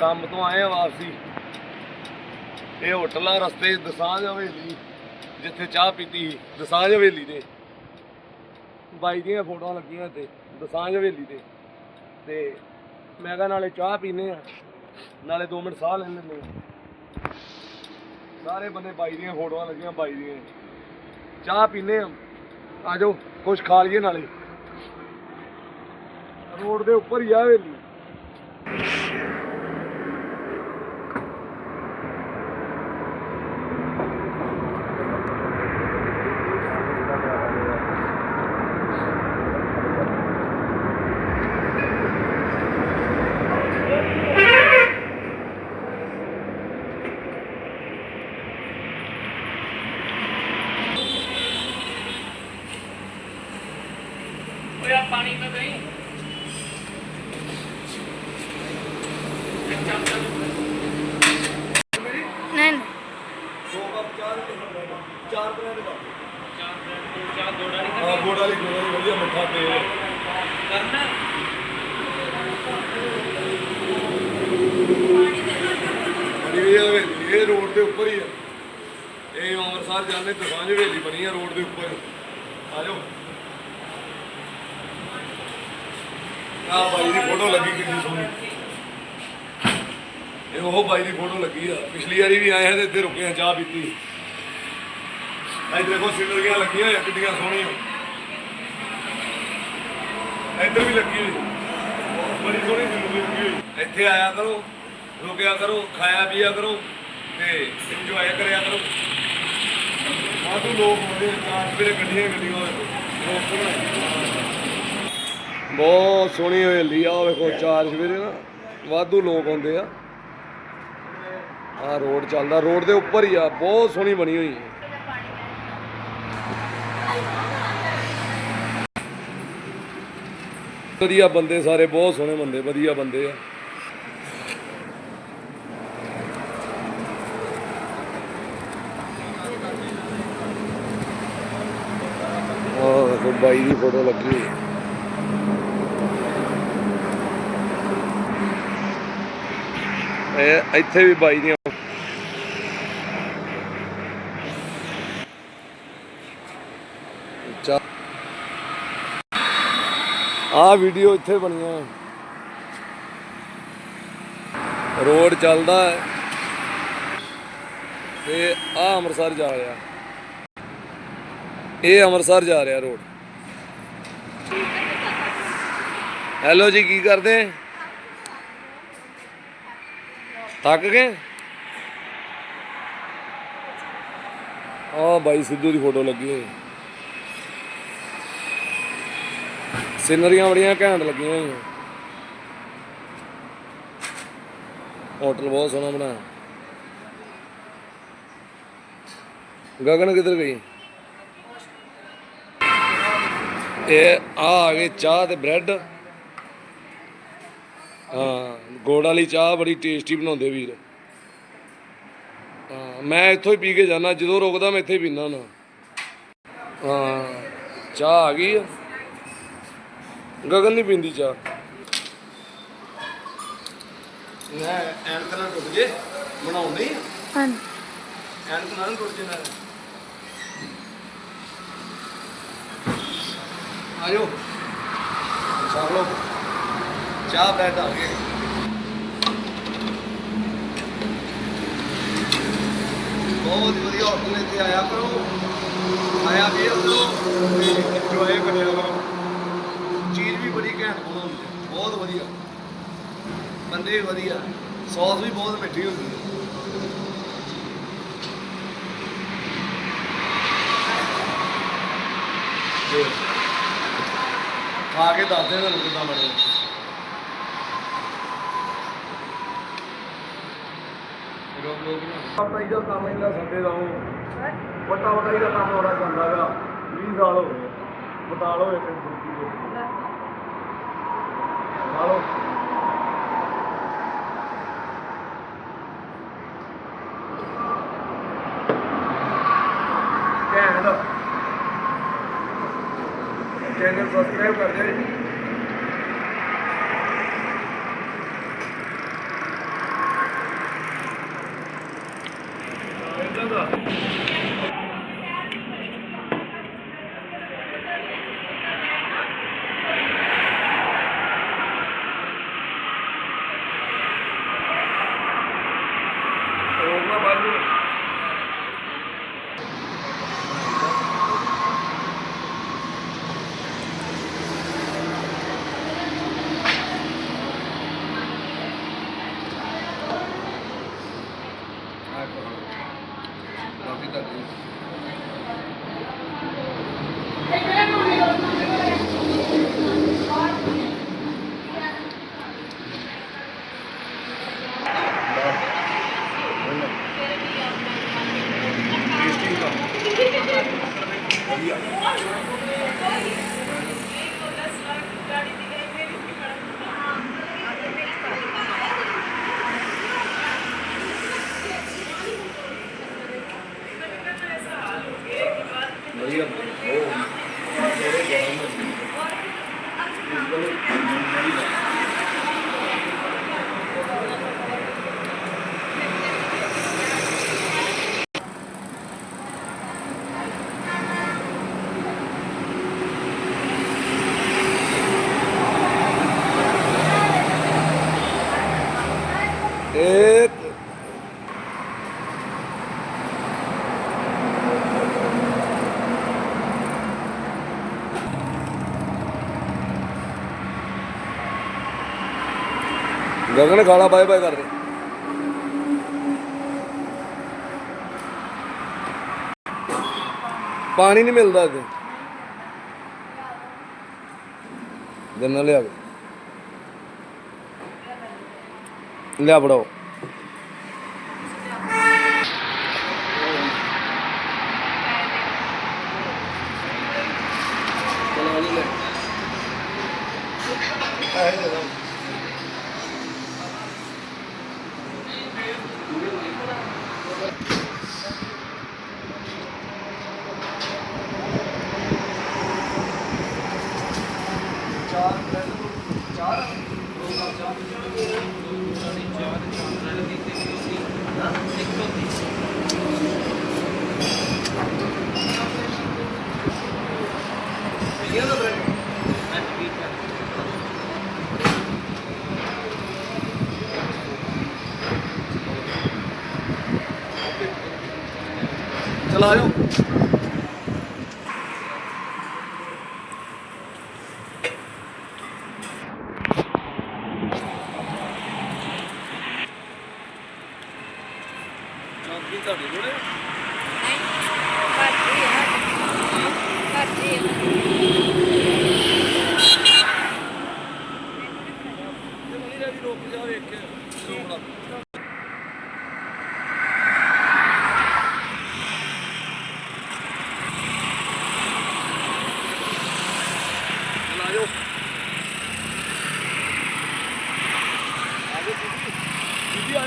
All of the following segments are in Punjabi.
ਕੰਮ ਤੋਂ ਆਏ ਆ ਵਾਪਸੀ। ਇਹ ਹੋਟਲ ਆ ਰਸਤੇ 'ਚ ਦਸਾਂਝ ਹਵੇਲੀ ਜਿੱਥੇ ਚਾਹ ਪੀਤੀ ਸੀ, ਦਸਾਂਝ ਹਵੇਲੀ ਦੇ। ਬਾਈ ਦੀਆਂ ਫੋਟੋਆਂ ਲੱਗੀਆਂ ਇੱਥੇ ਦਸਾਂਝ ਹਵੇਲੀ ਤੇ ਤੇ ਮੈਂ ਕਿਹਾ ਨਾਲੇ ਚਾਹ ਪੀਨੇ ਆ ਨਾਲੇ 2 ਮਿੰਟ ਸਾਹ ਲੈ ਲੈਂਦੇ ਆ ਸਾਰੇ ਬੰਦੇ ਬਾਈ ਦੀਆਂ ਫੋਟੋਆਂ ਲੱਗੀਆਂ ਬਾਈ ਦੀਆਂ। ਚਾਹ ਪੀਨੇ ਆ। ਆ ਜਾਓ ਕੁਝ ਖਾ ਲਈਏ ਨਾਲੇ। ਰੋਡ ਦੇ ਉੱਪਰ ਹੀ ਆ ਹਵੇਲੀ ਓਏ ਆ ਪਾਣੀ ਤਾਂ ਗਈ ਨਹੀਂ ਦੋ ਕੱਪ ਚਾਹ ਦੇ ਚਾਰ ਤਰ੍ਹਾਂ ਦੇ ਕੱਪ ਚਾਰ ਦੋ ਚਾਰ ਦੋ ਡਾਲੀ ਹਾਂ ਗੋੜ ਵਾਲੀ ਗੋੜ ਵਾਲੀ ਵਧੀਆ ਮਿੱਠਾ ਤੇਲ ਕਰਨਾ ਅਰੇ ਇਹ ਹਵੇਲੀ ਇਹ ਰੋਡ ਦੇ ਉੱਪਰ ਹੀ ਆ ਇਹ ਅੰਮ੍ਰਿਤਸਰ ਦਸਾਂਝ ਹਵੇਲੀ ਬਣੀ ਆ ਰੋਡ ਦੇ ਉੱਪਰ। ਆ ਜਾਓ। ਆ ਬਾਈ ਦੀ ਫੋਟੋ ਲੱਗੀ ਕਿੰਨੀ ਸੋਹਣੀ। ਇਹ ਉਹ ਬਾਈ ਦੀ ਫੋਟੋ ਲੱਗੀ ਆ। ਪਿਛਲੀ ਵਾਰੀ ਵੀ ਆਏ ਆ ਤੇ ਇੱਥੇ ਰੁਕੇ ਆ, ਚਾਹ ਪੀਤੀ। ਇੱਧਰ ਦੇਖੋ ਸਿਲਰੀਆਂ ਲੱਗੀਆਂ ਹੋਈਆਂ, ਕਿੰਨੀਆਂ ਸੋਹਣੀਆਂ। ਇੱਧਰ ਵੀ ਲੱਗੀ ਹੋਈ। ਬੜੀ ਸੋਹਣੀ ਸਿਲਰੀ ਲੱਗੀ ਹੋਈ। ਇੱਥੇ ਆਇਆ ਕਰੋ, ਰੁਕਿਆ ਕਰੋ, ਖਾਇਆ ਪੀਆ ਕਰੋ ਤੇ ਇੰਜੋਏ ਕਰਿਆ ਕਰੋ। ਵਾਧੂ ਲੋਕ ਹੁੰਦੇ ਆ, ਗੱਡੀਆਂ ਗੱਡੀਆਂ ਲੋਕ ਬਹੁਤ ਸੋਹਣੀ ਹਵੇਲੀ ਆ ਵੇਖੋ ਚਾਰ ਸਵੇਰੇ ਨਾ ਵਾਧੂ ਲੋਕ ਆਉਂਦੇ ਆ। ਆ ਰੋਡ ਚੱਲਦਾ ਰੋਡ ਦੇ ਉੱਪਰ ਹੀ ਆ ਬਹੁਤ ਸੋਹਣੀ ਬਣੀ ਹੋਈ ਹੈ ਵਧੀਆ ਬੰਦੇ ਸਾਰੇ ਬਹੁਤ ਸੋਹਣੇ ਬੰਦੇ ਵਧੀਆ ਬੰਦੇ ਆ ਆਹ ਦੇਖੋ ਬਾਈ ਦੀ ਫੋਟੋ ਲੱਗੀ ਹੋਈ। ਇਹ ਇੱਥੇ ਵੀ ਬਾਈ ਦੀਆਂ ਚਾ ਆ ਵੀਡੀਓ ਇੱਥੇ ਬਣੀਆਂ ਰੋਡ ਚੱਲਦਾ ਹੈ। ਤੇ ਆ ਅੰਮ੍ਰਿਤਸਰ ਜਾ ਰਿਹਾ। ਇਹ ਅੰਮ੍ਰਿਤਸਰ ਜਾ ਰਿਹਾ ਰੋਡ। ਹੈਲੋ ਜੀ, ਕੀ ਕਰਦੇ? ਥੱਕ ਗਏ? ਆ ਬਾਈ, ਸਿੱਧੂ ਦੀ ਫੋਟੋ ਲੱਗੀ ਹੋਈ। ਸਿਨਰੀਆਂ ਬੜੀਆਂ ਘੈਂਟ ਲੱਗੀਆਂ ਹੋਈਆਂ। ਹੋਟਲ ਬਹੁਤ ਸੋਹਣਾ ਬਣਾਇਆ ਗਗਨ ਕਿੱਧਰ ਗਈ? ਇਹ ਆ ਆ ਗਏ ਚਾਹ ਤੇ ਬ੍ਰੈਡ। ਹਾਂ ਗੋੜ ਵਾਲੀ ਚਾਹ ਬੜੀ ਟੇਸਟੀ ਬਣਾਉਂਦੇ ਵੀਰ। ਹਾਂ ਮੈਂ ਇੱਥੋਂ ਹੀ ਪੀ ਕੇ ਜਾਣਾ ਜਦੋਂ ਰੁਕਦਾ ਮੈਂ ਇੱਥੇ ਹੀ ਪੀਣਾ ਨਾ ਹਾਂ ਚਾਹ ਆ ਗਈ ਆ। ਗਗਨ ਨਹੀਂ ਪੀਂਦੀ ਚਾਹ। ਨਾ ਐਨਕ ਨਾਲ ਟੁੱਟ ਜੇ ਬਣਾਉਂਦੇ ਹੀ ਹਾਂ ਐਨਕ ਨਾਲ ਟੁੱਟ ਜੇ ਨਾ ਆਜੋ। ਛਾਪ ਲਓ ਚਾਹ ਬੈਠ ਆ ਗਏ ਬਹੁਤ ਵਧੀਆ ਹੋਟਲ ਇੱਥੇ ਆਇਆ ਕਰੋ। ਆਇਆ ਵੀ ਕਰੋ ਤੇ ਇੰਜੋਏ ਕਰਿਆ ਕਰੋ। ਚੀਜ਼ ਵੀ ਬੜੀ ਘੈਂਟ ਬਣਾਉਂਦੇ ਬਹੁਤ ਵਧੀਆ। ਬੰਦੇ ਵੀ ਵਧੀਆ। ਸੌਸ ਵੀ ਬਹੁਤ ਮਿੱਠੀ ਹੁੰਦੀ ਹੈ ਖਾ ਕੇ ਦੱਸਦੇ ਤੁਹਾਨੂੰ ਕਿੱਦਾਂ ਬਣੇ ਪਤਾ ਹੀ ਕੰਮ ਇਹਦਾ ਸੰਡੇ ਦਾ ਉਹ। ਵੱਟਾ ਵੱਟਾ ਹੀ ਕੰਮ ਹੋਣਾ ਚੱਲਦਾ ਹੈਗਾ। 20 ਸਾਲ ਹੋ ਗਏ। ਬਤਾਲ ਹੋਏ ਤੇ ਦੁੱਖੀ ਹੋ ਖਾ ਲਓ ਘੈਂਟ ਚੈਨਲ ਸਬਸਕ੍ਰਾਈਬ ਕਰ ਦਿਓ ਜੀ ਦਾ ਉਹ ਨਾ ਬੰਦ ਕਾਫੀ ਤਾਂ ਵਧੀਆ ਉਹ ਇੱਕ ਗਗਨ ਖਾਲਾ, ਬਾਏ ਬਾਏ ਕਰ ਦੇ ਪਾਣੀ ਨਹੀਂ ਮਿਲਦਾ ਇੱਥੇ ਗੰਨਾ ਲਿਆ ਕੇ। ਲਿਆ ਬੜਾਓ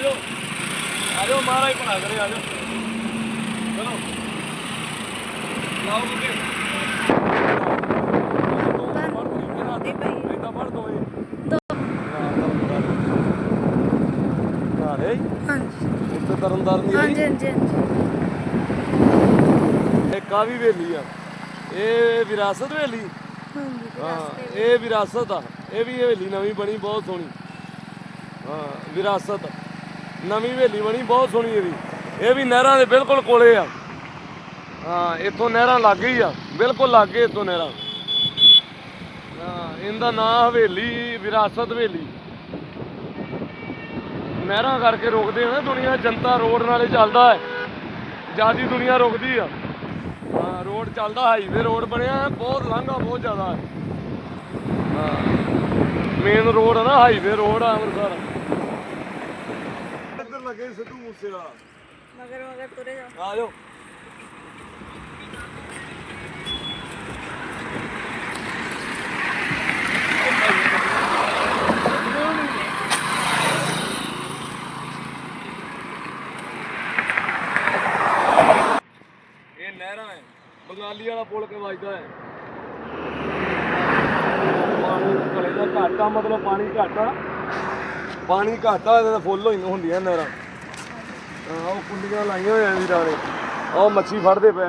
ਆਜੋ। ਆਜੋ ਮਹਾਰਾਜ ਕਰੇ ਚਲੋ। ਲਾਓ ਹਾਂਜੀ। ਹਾਂਜੀ ਹਾਂਜੀ ਇਹ ਕਾਵੀ ਵੇਲੀ ਆ। ਇਹ ਵਿਰਾਸਤ ਵੇਲੀ? ਹਾਂ ਇਹ ਵਿਰਾਸਤ ਆ। ਇਹ ਵੀ ਹਵੇਲੀ ਨਵੀਂ ਬਣੀ ਬਹੁਤ ਸੋਹਣੀ। ਹਾਂ ਵਿਰਾਸਤ। ਨਵੀਂ ਹਵੇਲੀ ਬਣੀ, ਬਹੁਤ ਸੋਹਣੀ ਇਹਦੀ। ਇਹ ਵੀ ਨਹਿਰਾਂ ਦੇ ਬਿਲਕੁਲ ਕੋਲੇ ਆ। ਹਾਂ, ਇੱਥੋਂ ਨਹਿਰਾਂ ਲੱਗ ਹੀ ਆ। ਬਿਲਕੁਲ ਲੱਗ ਗਏ ਇੱਥੋਂ ਨਹਿਰਾਂ। ਹਾਂ, ਇਹਦਾ ਨਾਂ ਹਵੇਲੀ, ਵਿਰਾਸਤ ਹਵੇਲੀ। ਨਹਿਰਾਂ ਕਰਕੇ ਰੋਕਦੇ ਆ ਨਾ ਦੁਨੀਆ, ਜਨਤਾ ਰੋਡ ਨਾਲੇ ਚੱਲਦਾ ਹੈ। ਜਿਆਦੀ ਦੁਨੀਆ ਰੁਕਦੀ ਆ। ਹਾਂ, ਰੋਡ ਚੱਲਦਾ ਹਾਈਵੇ ਰੋਡ ਬਣਿਆ, ਬਹੁਤ ਲਾਂਘਾ, ਬਹੁਤ ਜ਼ਿਆਦਾ ਹੈ। ਹਾਂ ਮੇਨ ਰੋਡ ਆ ਨਾ ਹਾਈਵੇ ਰੋਡ ਆ ਅੰਮ੍ਰਿਤਸਰ। ਲੱਗੇ ਸਿੱਧੂ ਮੂਸੇਵਾਲਾ। ਮਗਰ ਮਗਰ ਤੁਰੇ ਜਾਓ। ਆ ਜਾਓ। ਇਹ ਨਹਿਰਾਂ ਹੈ। ਬੰਗਾਲੀ ਵਾਲਾ ਪੁਲ ਕੇ ਵੱਜਦਾ ਹੈ? ਪਾਣੀ ਕਲੇ ਦਾ ਘਾਟਾ ਮਤਲਬ ਪਾਣੀ ਘਾਟਾ। ਪਾਣੀ ਘਾਟਾ ਇਹਦੇ ਫੁੱਲ ਹੋਈ ਹੁੰਦੀਆਂ ਨਹਿਰਾਂ। ਹਾਂ ਉਹ ਕੁੰਡੀਆਂ ਲਾਈਆਂ ਹੋਈਆਂ ਵੀਰਾਂ ਨੇ। ਉਹ ਮੱਛੀ ਫੜਦੇ ਪਏ।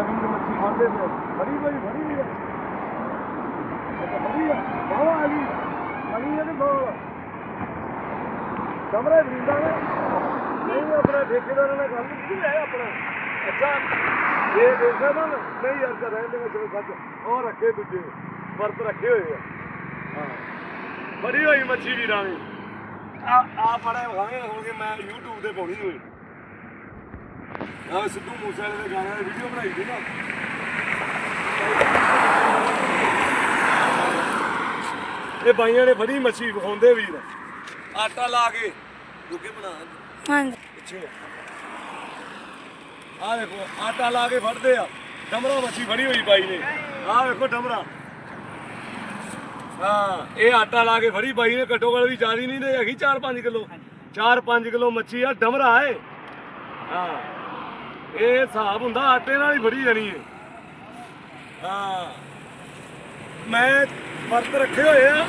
ਅਭੀ ਮੱਛੀ ਫੜਦੇ ਪਏ। ਬੜੀ ਬੜੀ ਬੜੀ ਵੀ ਆ। ਬੜੀ ਆ। ਬਾਵਾ ਆਲੀ ਬੜੀ ਆ ਕਿ ਬਾਵਾ ਕਮਰਾ ਬਰਿੰਦਾ ਨੇ। ਨਹੀਂ, ਆਪਣਾ ਠੇਕੇਦਾਰ ਨਾਲ ਗੱਲ ਕੀਤੀ ਹੈ ਆਪਣਾ। ਅੱਛਾ। ਇਹ ਦੇਖਿਆ ਨਾ, ਨਹੀਂ ਯਾਰ ਤਾਂ ਰਹਿਣ ਦੇ ਵਿੱਚ ਸੱਚ ਉਹ ਰੱਖੇ ਦੂਜੇ। ਵਰਤ ਰੱਖੇ ਹੋਏ ਆ। ਹਾਂ। ਬੜੀ ਹੋਈ ਮੱਛੀ ਵੀਰਾਂ ਨੇ ਆ ਆ ਬੜਾ ਵਿਖਾਵੇਂ ਹੁਣ ਕਿ ਮੈਂ YouTube ਤੇ ਪਾਉਣੀ ਹੋਈ। ਆ ਸਿੱਧੂ ਮੂਸੇ ਵਾਲੇ ਦੇ ਗਾਣੇ ਦੀ ਵੀਡੀਓ ਬਣਾਈ ਸੀ ਨਾ। ਇਹ ਬਾਈਆਂ ਨੇ ਬੜੀ ਮੱਛੀ ਵਿਖਾਉਂਦੇ ਵੀਰ। ਆਟਾ ਲਾ ਕੇ ਰੁਕੇ ਬਣਾ ਹਾਂਜੀ। ਪਿੱਛੇ। ਆ ਦੇਖੋ ਆਟਾ ਲਾ ਕੇ ਫੜਦੇ ਆ। ਡਮਰਾ ਮੱਛੀ ਫੜੀ ਹੋਈ ਬਾਈ ਨੇ। ਆ ਵੇਖੋ ਡਮਰਾ। ਹਾਂ ਇਹ ਆਟਾ ਲਾ ਕੇ ਫੜੀ ਬਾਈ ਨੇ ਘੱਟੋ ਘੱਟ ਵੀ ਜ਼ਿਆਦੀ ਨਹੀਂ ਤੇ ਹੈਗੀ 4-5 ਕਿਲੋ। 4-5 ਕਿਲੋ ਮੱਛੀ ਆ ਡਮਰਾ ਏ। ਹਾਂ ਇਹ ਹਿਸਾਬ ਹੁੰਦਾ ਆਟੇ ਨਾਲ ਹੀ ਫੜੀ ਜਾਣੀ ਹੈ ਹਾਂ ਮੈਂ ਵਰਤ ਰੱਖੇ ਹੋਏ ਆ।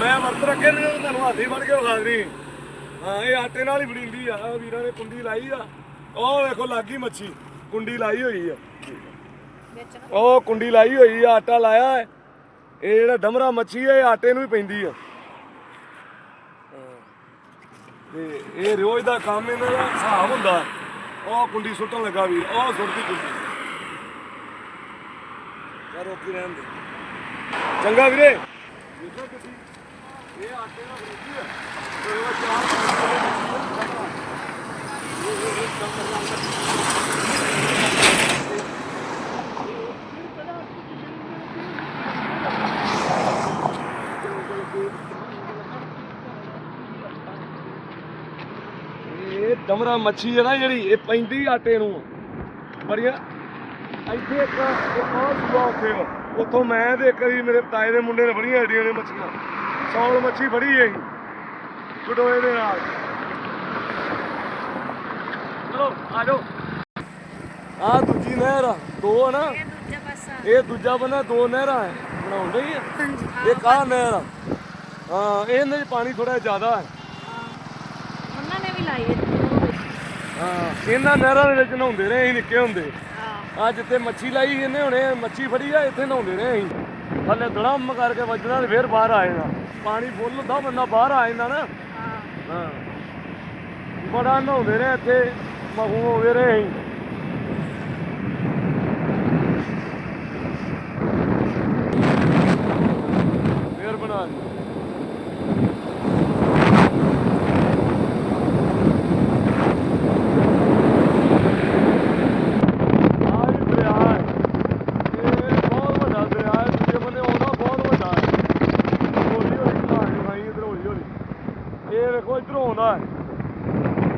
ਮੈਂ ਵਰਤ ਰੱਖੇ ਨੇ ਤੁਹਾਨੂੰ ਹੱਥੀ ਫੜ ਕੇ ਵਿਖਾ ਹਾਂ ਇਹ ਆਟੇ ਨਾਲ ਹੀ ਫੜੀਂਦੀ ਆ ਆਹ ਵੀਰਾਂ ਨੇ ਕੁੰਡੀ ਲਾਈ ਆ। ਉਹ ਵੇਖੋ ਲੱਗੀ ਮੱਛੀ ਕੁੰਡੀ ਲਾਈ ਹੋਈ ਆ। ਉਹ ਕੁੰਡੀ ਲਾਈ ਹੋਈ ਆ ਆਟਾ ਲਾਇਆ ਹੈ ਇਹ ਜਿਹੜਾ ਡਮਰਾ ਮੱਛੀ ਹੈ ਇਹ ਆਟੇ ਨੂੰ ਹੀ ਪੈਂਦੀ ਆ। ਤੇ ਇਹ ਰੋਜ਼ ਦਾ ਕੰਮ ਇਹਨਾਂ ਦਾ ਹਿਸਾਬ ਹੁੰਦਾ ਉਹ ਕੁੰਡੀ ਸੁੱਟਣ ਲੱਗਾ ਵੀਰ ਉਹ ਸੁੱਟਦੀ ਕੁੰਡੀ। ਯਾਰ ਰੋਕੀ ਰਹਿਣ ਦੇ? ਚੰਗਾ ਵੀਰੇ। ਦੇਖੋ ਤੁਸੀਂ ਇਹ ਆਟੇ ਨਾਲ ਫਰੂਦੀ ਆ। ਤੇ ਉਹ ਚਾਰ ਇਹ- ਇਹ- ਇਹ ਡਮਰਾ। ਡਮਰਾ ਮੱਛੀ ਹੈ ਨਾ ਜਿਹੜੀ ਇਹ ਪੈਂਦੀ ਆਟੇ ਨੂੰ। ਬੜੀਆਂ। ਇੱਥੇ ਇੱਕ ਇੱਕ ਹੋਰ ਸੂਆ ਉੱਥੇ। ਉੱਥੋਂ ਮੈਂ ਤੇ ਇੱਕ ਵਾਰੀ ਮੇਰੇ ਤਾਏ ਦੇ ਮੁੰਡੇ ਨੇ ਬੜੀਆਂ ਏਡੀਆਂ ਨੇ ਮੱਛੀਆਂ। ਸੌਲ ਮੱਛੀ ਫੜੀ ਹੈ ਗਡੋਏ ਦੇ ਨਾਲ। ਚਲੋ ਆ ਜਾਓ। ਆ ਦੂਜੀ ਨਹਿਰ ਆ। ਦੋ ਆ ਨਾ। ਇਹ ਦੂਜਾ ਬੰਨਾ ਦੋ ਨਹਿਰਾਂ ਹੈ ਬਣਾਉਂਦੇ ਹੀ ਆ। ਇਹ ਕਾ ਨਹਿਰ ਆ। ਹਾਂ ਇਹਦੇ ਚ ਪਾਣੀ ਥੋੜਾ ਜ਼ਿਆਦਾ ਹੈ। ਉਹਨਾਂ ਨੇ ਵੀ ਲਾਈ ਹੈ ਹਾਂ। ਇਹਨਾਂ ਨਹਿਰਾਂ ਦੇ ਵਿੱਚ ਨਹਾਉਂਦੇ ਰਹੇ ਅਸੀਂ ਨਿੱਕੇ ਹੁੰਦੇ। ਆ ਜਿੱਥੇ ਮੱਛੀ ਲਾਈ ਇਹਨੇ ਹੁਣੇ ਮੱਛੀ ਫੜੀ ਆ ਇੱਥੇ ਨਹਾਉਂਦੇ ਰਹੇ ਅਸੀਂ। ਥੱਲੇ ਧੜਮ ਕਰਕੇ ਵੱਜਣਾ ਤੇ ਫੇਰ ਬਾਹਰ ਆ ਜਾਣਾ। ਪਾਣੀ ਫੁੱਲ ਹੁੰਦਾ ਬੰਦਾ ਬਾਹਰ ਆ ਜਾਂਦਾ ਨਾ। ਹਾਂ। ਹਾਂ। ਬੜਾ ਨਹਾਉਂਦੇ ਰਹੇ ਇੱਥੇ ਹੋ ਗਏ ਰਹੇ ਅਸੀਂ। ਫੇਰ ਬਣਾ ਲਈ ਆਹ ਵੀ ਦਰਿਆ ਹੈ ਇਹ ਬਹੁਤ ਵੱਡਾ ਦਰਿਆ ਹੈ ਦੂਜੇ ਬੰਨੇ ਆਉਂਦਾ ਬਹੁਤ ਵੱਡਾ ਹੈ ਹੌਲੀ ਹੌਲੀ ਕਹਾਣੀ ਖਾਈ ਇਧਰ ਹੌਲੀ ਹੌਲੀ ਇਹ ਵੇਖੋ ਇਧਰੋਂ ਆਉਂਦਾ ਹੈ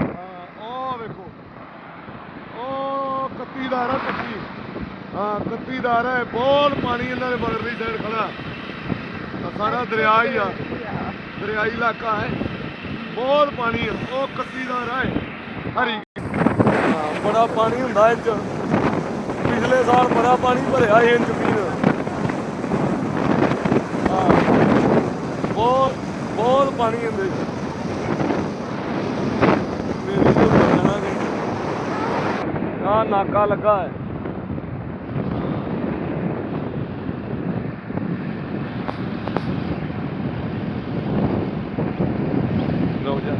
ਹਾਂ ਉਹ ਵੇਖੋ ਉਹ ਕੱਤੀਦਾਰ ਆ ਕੱਤੀ ਹਾਂ ਕੱਤੀਦਾਰ ਹੈ ਬਹੁਤ ਪਾਣੀ ਇਹਨਾਂ ਦੇ ਮਗਰਲੀ ਸਾਈਡ ਖੜਾ ਆਹ ਸਾਰਾ ਦਰਿਆ ਹੀ ਆ ਦਰਿਆਈ ਇਲਾਕਾ ਹੈ ਬਹੁਤ ਪਾਣੀ ਆ ਉਹ ਕੱਤੀਦਾਰ ਹੈ ਹਰੀ ਹਾਂ ਬੜਾ ਪਾਣੀ ਹੁੰਦਾ ਇਹ ਚ। ਪਿਛਲੇ ਸਾਲ ਬੜਾ ਪਾਣੀ ਭਰਿਆ ਸੀ ਇਹ ਜ਼ਮੀਨ ਹਾਂ। ਬਹੁਤ ਬਹੁਤ ਪਾਣੀ ਹੁੰਦੇ ਚ ਆ ਨਾਕਾ ਲੱਗਾ ਹੈ ਲਓ ਜਾ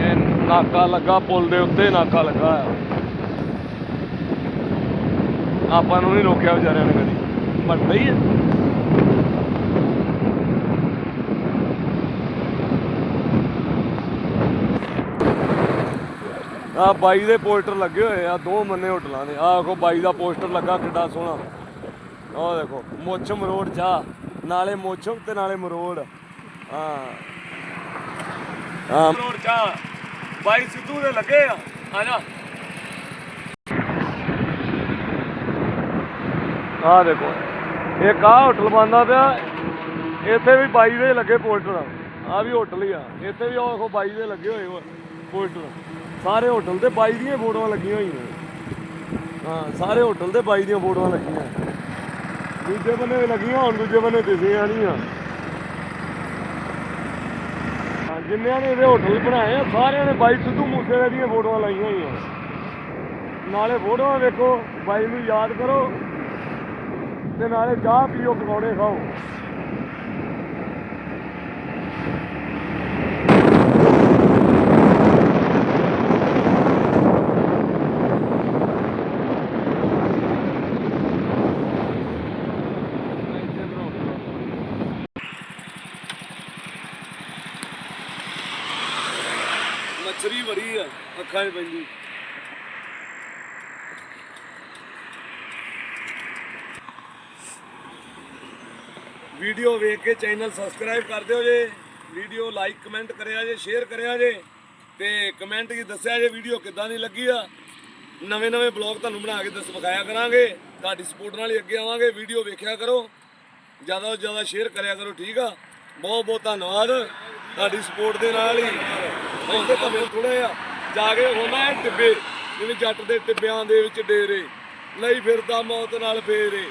ਇਹ ਨਾਕਾ ਲੱਗਾ, ਪੁਲ ਦੇ ਉੱਤੇ ਨਾਕਾ ਲੱਗਾ ਆ ਆਪਾਂ ਨੂੰ ਨਹੀਂ ਰੋਕਿਆ ਵਿਚਾਰਿਆਂ ਨੇ ਕਦੀ। ਬਣਦਾ ਹੀ ਹੈ ਆ ਬਾਈ ਦੇ ਪੋਸਟਰ ਲੱਗੇ ਹੋਏ ਆ, ਦੋ ਮੰਨੇ ਹੋਟਲਾਂ ਦੇ। ਆ ਦੇਖੋ ਬਾਈ ਦਾ ਪੋਸਟਰ ਲੱਗਾ ਕਿੱਡਾ ਸੋਹਣਾ। ਆਹ ਦੇਖੋ ਮੁੱਛ ਮਰੋੜ ਜਾ। ਨਾਲੇ ਮੁੱਛ ਤੇ ਨਾਲੇ ਮਰੋੜ। ਹਾਂ। ਹਾਂ। ਮਰੋੜ ਜਾ। ਬਾਈ ਸਿੱਧੂ ਦੇ ਲੱਗੇ ਆ। ਆ ਜਾ। ਆ ਦੇਖੋ ਇਹ ਕਾ ਹੋਟਲ ਬੰਦਾ ਪਿਆ। ਇੱਥੇ ਵੀ ਬਾਈ ਦੇ ਲੱਗੇ ਪੋਸਟਰ ਆ ਵੀ ਹੋਟਲ ਹੀ ਆ। ਇੱਥੇ ਵੀ ਉਹ ਬਾਈ ਦੇ ਲੱਗੇ ਹੋਏ ਹੋਏ ਸਾਰੇ ਹੋਟਲ ਤੇ ਬਾਈ ਦੀਆਂ ਫੋਟੋਆਂ ਲੱਗੀਆਂ ਹੋਈਆਂ ਹਾਂ, ਸਾਰੇ ਹੋਟਲ ਤੇ ਬਾਈ ਦੀਆਂ ਫੋਟੋਆਂ ਲੱਗੀਆਂ। ਦੂਜੇ ਬੰਨੇ ਲੱਗੀਆਂ, ਹੁਣ ਦੂਜੇ ਬੰਨੇ ਦਿਸੀਆਂ ਨਹੀਂ ਆ ਹਾਂ, ਜਿੰਨਿਆਂ ਨੇ ਇਹਦੇ ਹੋਟਲ ਬਣਾਏ ਆ, ਸਾਰਿਆਂ ਨੇ ਬਾਈ ਸਿੱਧੂ ਮੂਸੇਵਾਲੇ ਦੀਆਂ ਫੋਟੋਆਂ ਲਾਈਆਂ ਹੋਈਆਂ। ਨਾਲੇ ਫੋਟੋਆਂ ਵੇਖੋ, ਬਾਈ ਨੂੰ ਯਾਦ ਕਰੋ ਤੇ ਨਾਲੇ ਚਾਹ ਪੀਓ, ਪਕੌੜੇ ਖਾਓ ਮੱਛਰੀ ਬੜੀ ਆ ਪੈਂਦੀ ਵੀਡੀਓ ਵੇਖ ਕੇ ਚੈਨਲ ਸਬਸਕ੍ਰਾਈਬ ਕਰ ਦਿਓ ਜੇ। ਵੀਡੀਓ ਲਾਈਕ ਕਮੈਂਟ ਕਰਿਆ ਜੇ ਸ਼ੇਅਰ ਕਰਿਆ ਜੇ। ਤੇ ਕਮੈਂਟ 'ਚ ਦੱਸਿਆ ਜੇ ਵੀਡੀਓ ਕਿੱਦਾਂ ਦੀ ਲੱਗੀ ਆ। ਨਵੇਂ ਨਵੇਂ ਬਲੌਗ ਤੁਹਾਨੂੰ ਬਣਾ ਕੇ ਦੱਸ ਵਿਖਾਇਆ ਕਰਾਂਗੇ। ਤੁਹਾਡੀ ਸਪੋਰਟ ਨਾਲ ਹੀ ਅੱਗੇ ਆਵਾਂਗੇ। ਵੀਡੀਓ ਵੇਖਿਆ ਕਰੋ। ਜ਼ਿਆਦਾ ਤੋਂ ਜ਼ਿਆਦਾ ਸ਼ੇਅਰ ਕਰਿਆ ਕਰੋ, ਠੀਕ ਆ? ਬਹੁਤ ਬਹੁਤ ਧੰਨਵਾਦ। ਤੁਹਾਡੀ ਸਪੋਰਟ ਦੇ ਨਾਲ ਹੀ। ਹੁੰਦੇ ਭਾਵੇਂ ਥੋੜੇ ਆ ਜਾ ਕੇ ਹੋਣਾ ਟਿੱਬੇ, ਜਿਵੇਂ ਜੱਟ ਦੇ ਟਿੱਬਿਆਂ ਦੇ ਵਿੱਚ ਡੇਰੇ, ਲਈ ਫਿਰਦਾ ਮੌਤ ਨਾਲ ਫੇਰੇ।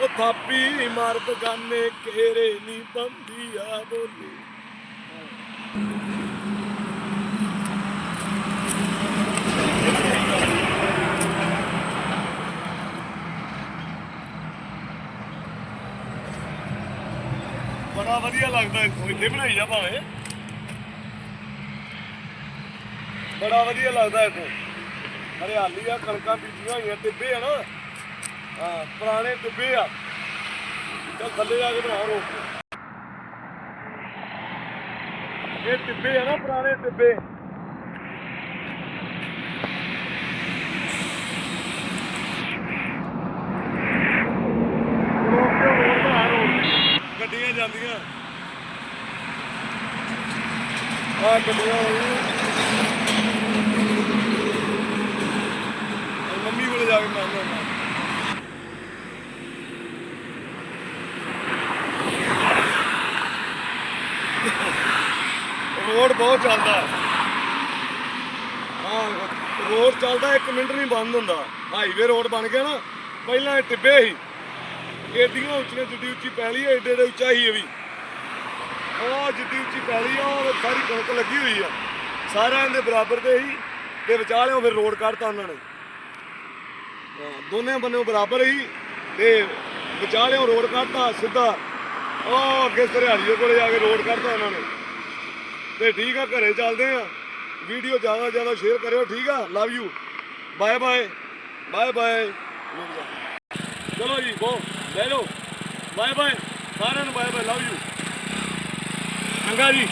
ਉਹ ਥਾਪੀ ਮਾਰ ਬਗਾਨੇ ਘੇਰੇ, ਨੀ ਬੰਦੀ ਆ ਬੋਲੀ। ਬੜਾ ਵਧੀਆ ਲੱਗਦਾ, ਇੱਥੇ ਬਣਾਈ ਜਾ ਭਾਵੇਂ। ਬੜਾ ਵਧੀਆ ਲੱਗਦਾ ਇੱਥੇ ਹਰਿਆਲੀ ਆ, ਕਣਕਾਂ ਬੀਜੀਆਂ ਹੋਈਆਂ, ਟਿੱਬੇ ਆ ਨਾ। ਹਾਂ, ਪੁਰਾਣੇ ਟਿੱਬੇ ਆ। ਚੱਲ ਥੱਲੇ ਜਾ ਕੇ ਬਣਾ ਰੋਕ ਇਹ ਟਿੱਬੇ ਆ ਨਾ, ਪੁਰਾਣੇ ਟਿੱਬੇ। ਗੱਡੀਆਂ ਜਾਂਦੀਆਂ। ਆ ਗੱਡੀਆਂ ਆਉਂਦੀਆਂ ਜਾ ਕੇ ਮੰਗਦਾ ਮੈਂ ਰੋਡ ਬਹੁਤ ਚੱਲਦਾ ਹਾਂ। ਰੋਡ ਚੱਲਦਾ 1 ਮਿੰਟ ਨਹੀਂ ਬੰਦ ਹੁੰਦਾ। ਹਾਈਵੇ ਰੋਡ ਬਣ ਗਿਆ ਨਾ, ਪਹਿਲਾਂ ਇਹ ਟਿੱਬੇ ਸੀ। ਏਡੀਆਂ ਉੱਚੀਆਂ ਜਿੱਡੀ ਉੱਚੀ ਪੈਲੀ ਹੈ ਏਡੇ ਏਡੇ ਉੱਚਾ ਹੀ ਇਹ ਵੀ। ਉਹ ਜਿੱਡੀ ਉੱਚੀ ਪੈਲੀ ਆ, ਉਹ ਸਾਰੀ ਕਣਕ ਲੱਗੀ ਹੋਈ ਆ। ਸਾਰਿਆਂ ਦੇ ਬਰਾਬਰ ਤੇ ਹੀ, ਤੇ ਵਿਚਾਲਿਓਂ ਫਿਰ ਰੋਡ ਕੱਢਤਾ ਉਹਨਾਂ ਨੇ। ਦੋਨੇ ਬੰਨਿਓ ਬਰਾਬਰ ਹੀ ਤੇ ਵਿਚਾਲਿਓਂ ਰੋਡ ਕੱਢਤਾ, ਸਿੱਧਾ ਉਹ ਅੱਗੇ ਸਰਿਆਲੀਏ ਕੋਲੇ ਜਾ ਕੇ ਰੋਡ ਕੱਢਤਾ ਉਹਨਾਂ ਨੇ। ਤੇ ਠੀਕ ਆ, ਘਰੇ ਚੱਲਦੇ ਆ। ਵੀਡੀਓ ਜ਼ਿਆਦਾ ਜ਼ਿਆਦਾ ਸ਼ੇਅਰ ਕਰਿਓ, ਠੀਕ ਆ? Love you bye bye bye bye ਚਲੋ ਜੀ ਗੋ ਲੈ ਲਓ। ਬਾਏ ਬਾਏ ਸਾਰਿਆਂ ਨੂੰ ਬਾਏ ਬਾਏ ਲਵ ਯੂ ਚੰਗਾ ਜੀ।